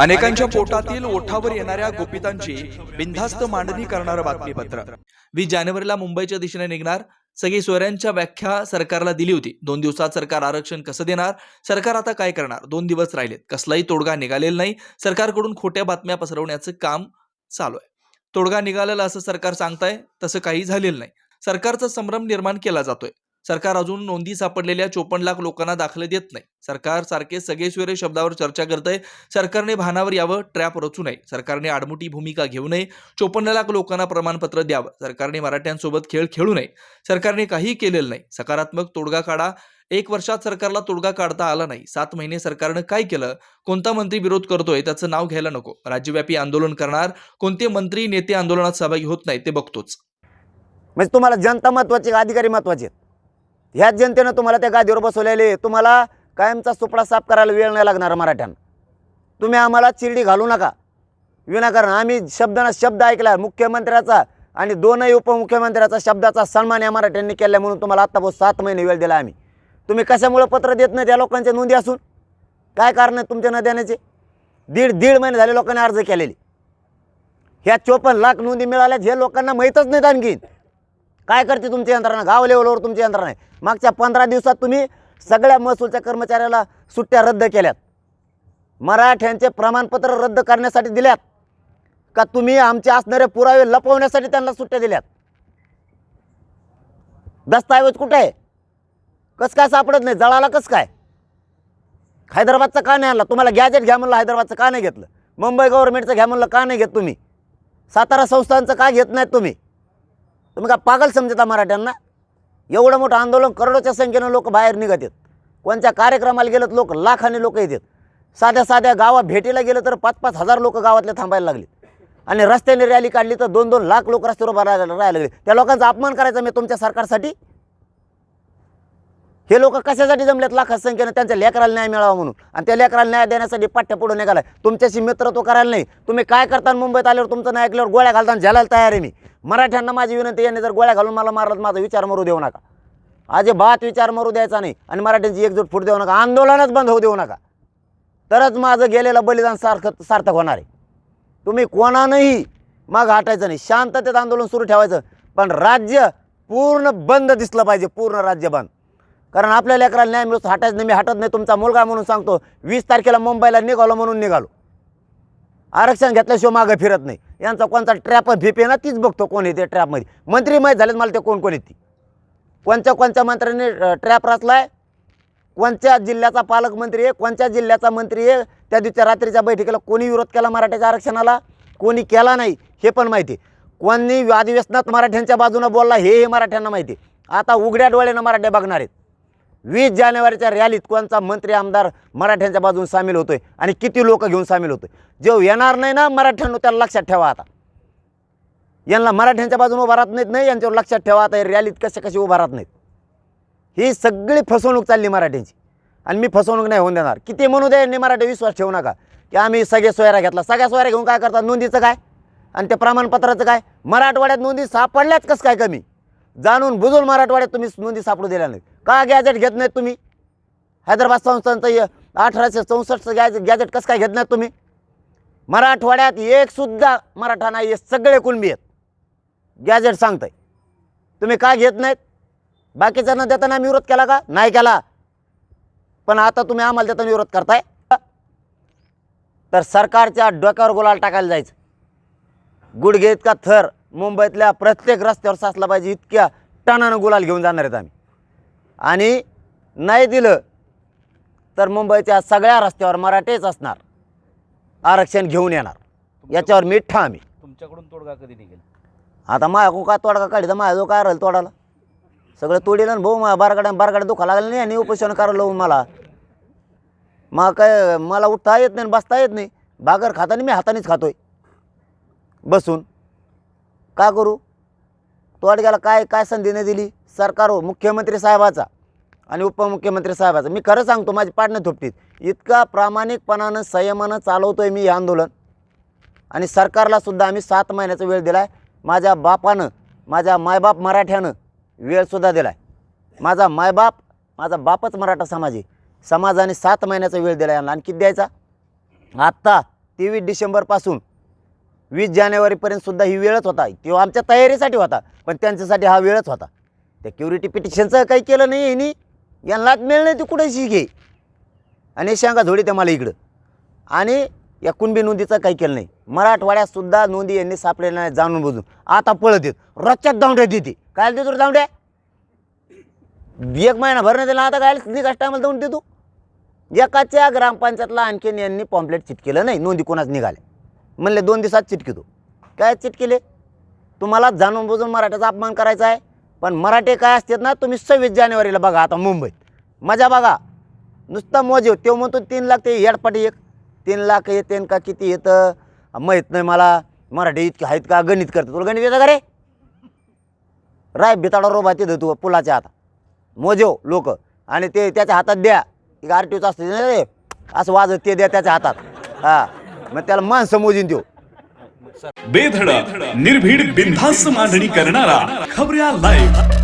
अनेकांच्या पोटातील ओठावर येणाऱ्या गोपितांची बिनधास्त मांडणी करणारं बातमीपत्र. वीस जानेवारीला मुंबईच्या दिशेने निघणार. सगळी सोयऱ्यांच्या व्याख्या सरकारला दिली होती. दोन दिवसात सरकार आरक्षण कसं देणार? सरकार आता काय करणार? दोन दिवस राहिलेत. कसलाही तोडगा निघालेला नाही. सरकारकडून खोट्या बातम्या पसरवण्याचं काम चालू आहे. तोडगा निघालेला असं सरकार सांगताय तसं काही झालेलं नाही. सरकारचा संभ्रम निर्माण केला जातोय. सरकार अजून नोंदी सापडलेल्या चोपन्न लाख लोकांना दाखले देत नाही. सरकार सारखे सगळे शब्दावर चर्चा करतय. सरकारने भानावर यावं ट्रॅप रचू नये. सरकारने आडमुठी भूमिका घेऊ नये. चोपन्न लाख लोकांना प्रमाणपत्र द्यावं. सरकारने मराठ्यांसोबत खेळ खेळू नये. सरकारने काही केलेलं नाही. सकारात्मक तोडगा काढा. एक वर्षात सरकारला तोडगा काढता आला नाही. सात महिने सरकारनं काय केलं? कोणता मंत्री विरोध करतोय? त्याचं नाव घ्यायला नको. राज्यव्यापी आंदोलन करणार. कोणते मंत्री नेते आंदोलनात सहभागी होत नाही ते बघतोच. म्हणजे तुम्हाला जनता महत्वाची अधिकारी महत्त्वाचे आहेत? ह्याच जनतेनं तुम्हाला त्या गादीवर बसवलेले तुम्हाला कायमचा सुपडा साफ करायला वेळ नाही लागणार मराठ्यांना. तुम्ही आम्हाला चिरडी घालू नका. विनाकारण आम्ही शब्दांना शब्द ऐकला मुख्यमंत्र्याचा आणि दोनही उपमुख्यमंत्र्याचा शब्दाचा सन्मान या मराठ्यांनी केला म्हणून तुम्हाला आत्ता सात महिने वेळ दिला आम्ही. तुम्ही कशामुळं पत्र देत नाही त्या लोकांच्या नोंदी असून? काय कारण आहे तुमच्या न देण्याचे दीड दीड महिने झाले लोकांनी अर्ज केलेले. ह्या चोपन्न लाख नोंदी मिळाल्या हे लोकांना माहीतच नाहीत आणखीन. काय करते तुमची यंत्रणा? गाव लेवलवर तुमची यंत्रणा आहे. मागच्या पंधरा दिवसात तुम्ही सगळ्या महसूलच्या कर्मचाऱ्याला सुट्ट्या रद्द केल्यात. मराठ्यांचे प्रमाणपत्र रद्द करण्यासाठी दिल्यात. का तुम्ही आमचे असणारे पुरावे लपवण्यासाठी त्यांना सुट्ट्या दिल्यात? दस्तऐवज कुठे आहे? कसं काय सापडत नाही? जळाला कसं काय? हैदराबादचं का नाही आणला? तुम्हाला गॅजेट घ्या म्हणलं हैदराबादचं का नाही घेतलं? मुंबई गव्हर्नमेंटचं घ्या म्हणलं का नाही घेत तुम्ही? सातारा संस्थांचं का घेत नाहीत तुम्ही? तुम्ही का पागल समजता मराठ्यांना? एवढं मोठं आंदोलन करोडोच्या संख्येनं लोक बाहेर निघत आहेत. कोणत्या कार्यक्रमाला गेलं लोक लाखाने लोक येतात साध्या साध्या गावा भेटीला गेलं तर पाच पाच हजार लोक गावातले थांबायला लागले. आणि रस्त्याने रॅली काढली तर दोन दोन लाख लोक रस्त्यावर राहायला राहायला लागले. त्या लोकांचा अपमान करायचा मी तुमच्या सरकारसाठी? हे लोक कशासाठी जमलेत लाखात संख्येनं? त्यांच्या लेकराला न्याय मिळावा म्हणून. आणि त्या लेकराला न्याय देण्यासाठी पाठ्य पुढे निघाला तुमच्याशी मित्रत्व करायला नाही. तुम्ही काय करता मुंबईत आल्यावर तुमचं नाही ऐकल्यावर गोळ्या घालताना झेलायला तयार आहे मी. मराठ्यांना माझी विनंती यांनी जर गोळ्या घालून मला मारलं माझा विचार मरू देऊ नका. अजिबात विचार मरू द्यायचा नाही. आणि मराठ्यांची एकजूट फूट देऊ नका. आंदोलनच बंद होऊ देऊ नका. तरच माझं गेलेलं बलिदान सार्थक सार्थक होणार आहे. तुम्ही कोणानंही मग हटायचं नाही. शांततेत आंदोलन सुरू ठेवायचं. पण राज्य पूर्ण बंद दिसलं पाहिजे. पूर्ण राज्य बंद. कारण आपल्या लेकराला न्याय मिळतो हटायचं नाही मी हटत नाही तुमचा मुलगा म्हणून सांगतो वीस तारखेला मुंबईला निघालो म्हणून निघालो. आरक्षण घेतल्याशिवाय मागं फिरत नाही. यांचा कोणता ट्रॅप भीपे ना तीच बघतो कोण येते ट्रॅपमध्ये मंत्री माहीत झालेत मला ते कोण कोण येते. कोणत्या कोणत्या मंत्र्यांनी ट्रॅप रचलाय? कोणत्या जिल्ह्याचा पालकमंत्री आहे? कोणत्या जिल्ह्याचा मंत्री आहे? त्या दिवशी रात्रीच्या बैठकीला कोणी विरोध केला मराठ्याच्या आरक्षणाला? कोणी केला नाही हे पण माहिती कोणी अधिवेशनात मराठ्यांच्या बाजूनं बोलला हे हे मराठ्यांना माहिती आता उघड्या डोळ्यानं मराठ्या बघणार आहेत. वीस जानेवारीच्या रॅलीत कोणचा मंत्री आमदार मराठ्यांच्या बाजून सामील होतोय आणि किती लोक घेऊन सामील होतोय? जो येणार नाही ना मराठ्यांनो त्याला लक्षात ठेवा आता. यांना मराठ्यांच्या बाजून उभा राहत नाहीत नाही यांच्यावर लक्षात ठेवा आता रॅलीत कसे कसे उभा राहत नाहीत. ही सगळी फसवणूक चालली मराठ्यांची. आणि मी फसवणूक नाही होऊन देणार. किती म्हणू दे यांनी मराठी विश्वास ठेवू नका. की आम्ही सगळे सोयरा घेतला. सगळ्या सोयऱ्या घेऊन काय करतात? नोंदीचं काय? आणि त्या प्रमाणपत्राचं काय? मराठवाड्यात नोंदी सापडल्याच कसं काय कमी? जाणून बुजून मराठवाड्यात तुम्ही नोंदी सापडू दिल्या नाही का गॅजेट घेत नाहीत तुम्ही? हैदराबाद संस्थांचं अठराशे चौसष्टचं गॅज गॅजेट कसं काय घेत नाहीत तुम्ही? मराठवाड्यात एक सुद्धा मराठा नाही हे सगळे कुणबी आहेत. गॅजेट सांगताय. तुम्ही का घेत नाहीत? बाकीच्यांना देताना आम्ही विरोध केला का? नाही केला. पण आता तुम्ही आम्हाला देताना विरोध करताय. तर सरकारच्या डोक्यावर गुलाल टाकायला जायचं. गुडघे इतका थर. मुंबईतल्या प्रत्येक रस्त्यावर साचला पाहिजे इतक्या टनानं गुलाल घेऊन जाणार आहेत आम्ही. आणि नाही दिलं तर मुंबईच्या सगळ्या रस्त्यावर मराठेच असणार. आरक्षण घेऊन येणार. याच्यावर मी ठाम आहे तुमच्याकडून तोडगा कधी निघेल? आता माझ्याकडून काय तोडगा काढी तर माझ्या जो काय राहील तोडाला सगळं तोडील ना भाऊ मला बारगाड्या बारगाड्या दुखा लागलं नाही आणि उपोषण करायला मला. मग काय मला उठता येत नाही आणि बसता येत नाही. भाकर खाताना मी हातानेच खातोय. बसून. का करू? तोडग्याला काय काय संधी नाही दिली? सरकार हो, मुख्यमंत्री साहेबाचा आणि उपमुख्यमंत्री साहेबाचा. मी खरं सांगतो माझी पाडणं थोपटीत. इतका प्रामाणिकपणानं संयमानं चालवतो आहे मी हे आंदोलन. आणि सरकारला सुद्धा आम्ही सात महिन्याचा वेळ दिला आहे माझ्या बापानं माझ्या मायबाप मराठ्यानं वेळसुद्धा दिला आहे माझा मायबाप माझा बापच मराठा समाज आहे. समाजाने सात महिन्याचा वेळ दिला आहे आणखी द्यायचा. आत्ता तेवीस डिसेंबरपासून वीस जानेवारीपर्यंत सुद्धा ही वेळच होता. किंवा आमच्या तयारीसाठी होता पण त्यांच्यासाठी हा वेळच होता. त्या क्युरिटी पिटिशनचं काही केलं नाही यांनी. यांनाच मिळणं नाही ती कुठेशी घे. आणि शेंगा झोडी त्या मला इकडं. आणि या कुणबी नोंदीचं काही केलं नाही. मराठवाड्यातसुद्धा नोंदी यांनी सापडलेल्या नाही जाणून बुजून आता पळत येत. रोजच्याच दावड्या देते. काय देतो दावड्या एक महिना भर नाही दिला आता काय निकास टायमाला जाऊन देतो? एकाच्या ग्रामपंचायतला आणखीन यांनी पॉम्पलेट चिटकेलं नाही. नोंदी कोणाच निघाल्या. म्हणले दोन दिवसात चिटकी तू. काय चिटकिले? तुम्हाला जाणून बुजून मराठ्याचा अपमान करायचा आहे. पण मराठे काय असतात ना तुम्ही सव्वीस जानेवारीला बघा आता मुंबईत. मजा बघा. नुसता मोजे तो म्हणतो तीन लाख ते हेडपाटी एक. तीन लाख येते का किती येतं? माहीत नाही मला. मराठी इतके आहेत का? गणित करतं तुला गणित येतं का रे? राय बिताडा रोबा तिथं तू पुलाच्या हातात मोजेव हो, लोक. आणि ते त्याच्या हातात द्या. एक आर टी ओचं असतं रे असं वाजत ते द्या त्याच्या हातात. हा. मग त्याला माणसं मोजीन देऊ. बेधडक निर्भीड बिनधास्त मांडणी करणारा खबऱ्या लाईव्ह